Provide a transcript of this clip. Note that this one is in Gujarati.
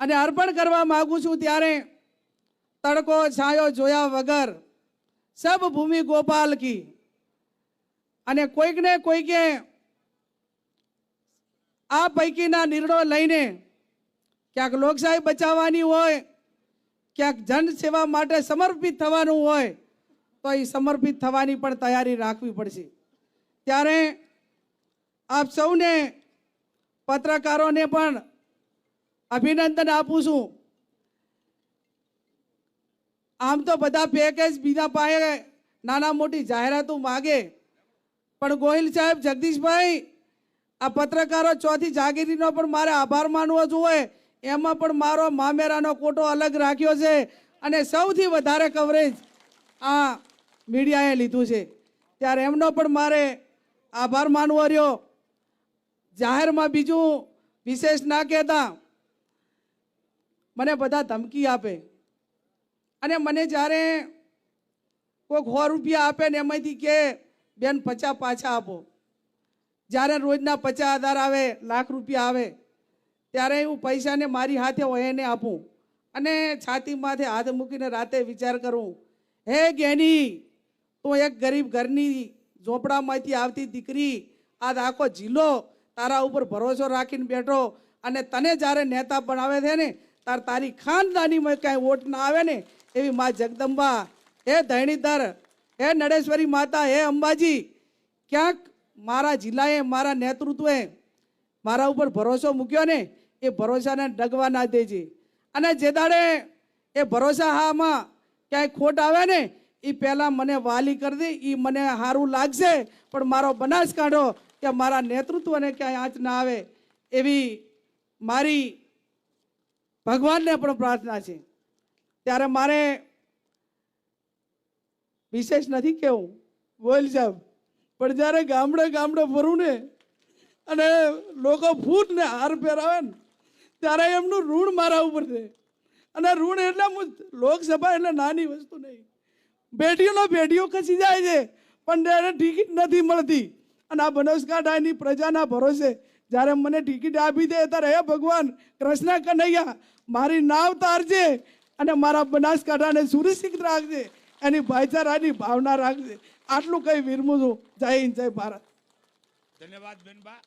અને અર્પણ કરવા માગું છું ત્યારે તડકો છાયો જોયા વગર સબ ભૂમિ ગોપાલ કી. અને કોઈકને કોઈકે આ પૈકીના નિર્ણયો લઈને ક્યાંક લોકશાહી બચાવવાની હોય, ક્યાંક જન સેવા માટે સમર્પિત થવાનું હોય, તો એ સમર્પિત થવાની પણ તૈયારી રાખવી પડશે. ત્યારે આપ સૌને પત્રકારોને પણ અભિનંદન આપું છું. આમ તો બધા પેકેજ બીજા પાસે નાના મોટી જાહેરાતો માગે. પણ ગોહિલ સાહેબ, જગદીશભાઈ, આ પત્રકારો ચોથી જાગીરીનો પણ મારે આભાર માનવો જોઈએ. એમાં પણ મારો મામેરાનો કોટો અલગ રાખ્યો છે અને સૌથી વધારે કવરેજ આ મીડિયાએ લીધું છે. ત્યારે એમનો પણ મારે આભાર માનવો રહ્યો. જાહેરમાં બીજું વિશેષ ના કહેતા મને બધા ધમકી આપે. અને મને જ્યારે કોઈક સો રૂપિયા આપે ને એમાંથી કે, બેન, પચાસ પાછા આપો. જ્યારે રોજના પચાસ હજાર આવે, લાખ રૂપિયા આવે, ત્યારે હું પૈસાને મારી હાથે હોય એને આપું. અને છાતી માથે હાથ મૂકીને રાતે વિચાર કરું, હે ગેની, તું એક ગરીબ ઘરની ઝોપડામાંથી આવતી દીકરી આ આખો જિલ્લો તારા ઉપર ભરોસો રાખીને બેઠો અને તને જ્યારે નેતા બનાવે છે ને તાર તારી ખાનદાનીમાં કાંઈ વોટ ના આવે ને એવી મા જગદંબા, હે ધૈણીધર, હે નડેશ્વરી માતા, હે અંબાજી, ક્યાંક મારા જિલ્લાએ, મારા નેતૃત્વે મારા ઉપર ભરોસો મૂક્યો ને એ ભરોસાને ડગવા ના દેજે. અને જે દાડે એ ભરોસા હામાં ક્યાંય ખોટ આવે ને એ પહેલાં મને વાલી કરી દે એ મને સારું લાગશે, પણ મારો બનાસકાંઠો કે મારા નેતૃત્વને ક્યાંય આંચ ના આવે એવી મારી ભગવાનને પણ પ્રાર્થના છે. ત્યારે મારે વિશેષ નથી કેવું. બોલ સાહેબ. પણ જ્યારે ગામડે ગામડે ફરું ને, અને લોકો ફૂટ ને હાર પહેરાવે ને, ત્યારે એમનું ઋણ મારા ઉપર છે. અને ઋણ એટલે લોકસભા એટલે નાની વસ્તુ નહીં. બેટીઓનો બેટીઓ ખસી જાય છે, પણ એને ટિકિટ નથી મળતી. અને આ બનાસકાંઠાની પ્રજાના ભરોસે જ્યારે મને ટિકિટ આપી દે ત્યારે હે ભગવાન, કૃષ્ણ કનૈયા, મારી નાવ તારજે અને મારા બનાસકાંઠાને સુરક્ષિત રાખજે, એની ભાઈચારાની ભાવના રાખજે. આટલું કઈ વિરમું છું. જય હિન્દ, જય ભારત. ધન્યવાદ બેનબા.